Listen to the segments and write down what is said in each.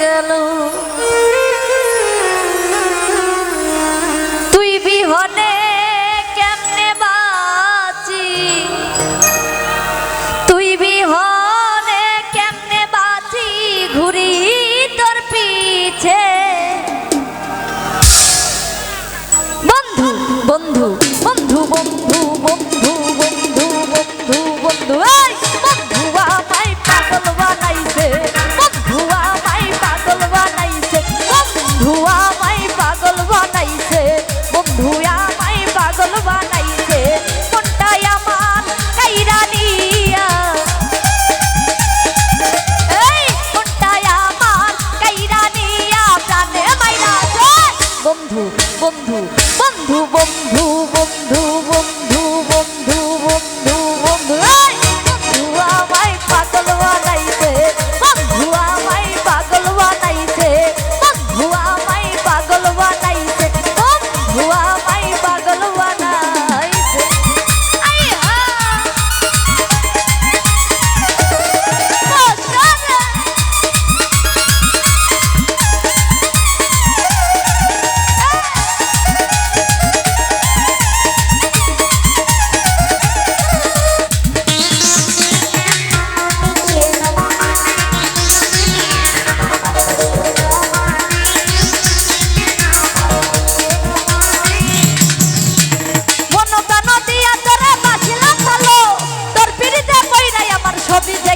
গেল। তুই বিহনে কেমনে বাঁচি? তুই বিহনে কেমনে বাঁচি? ঘুরি তোর পিছে। বন্ধু বন্ধু।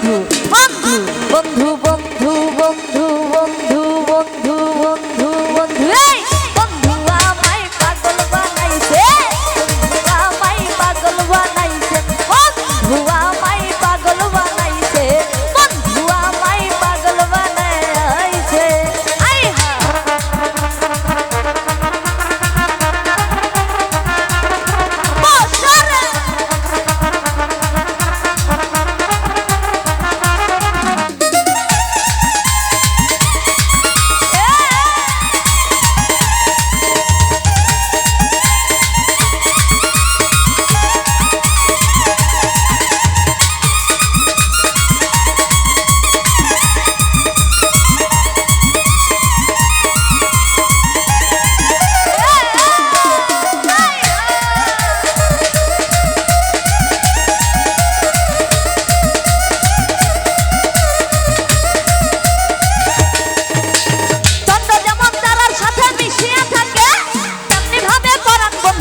Move.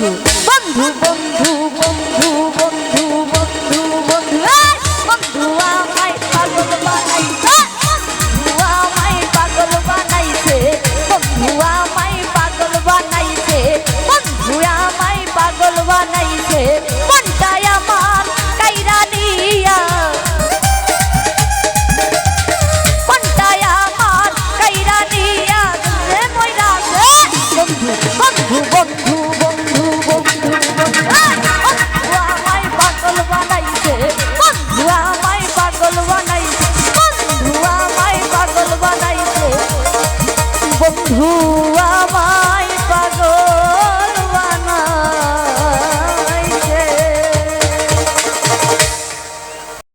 বন্ধু বন্ধু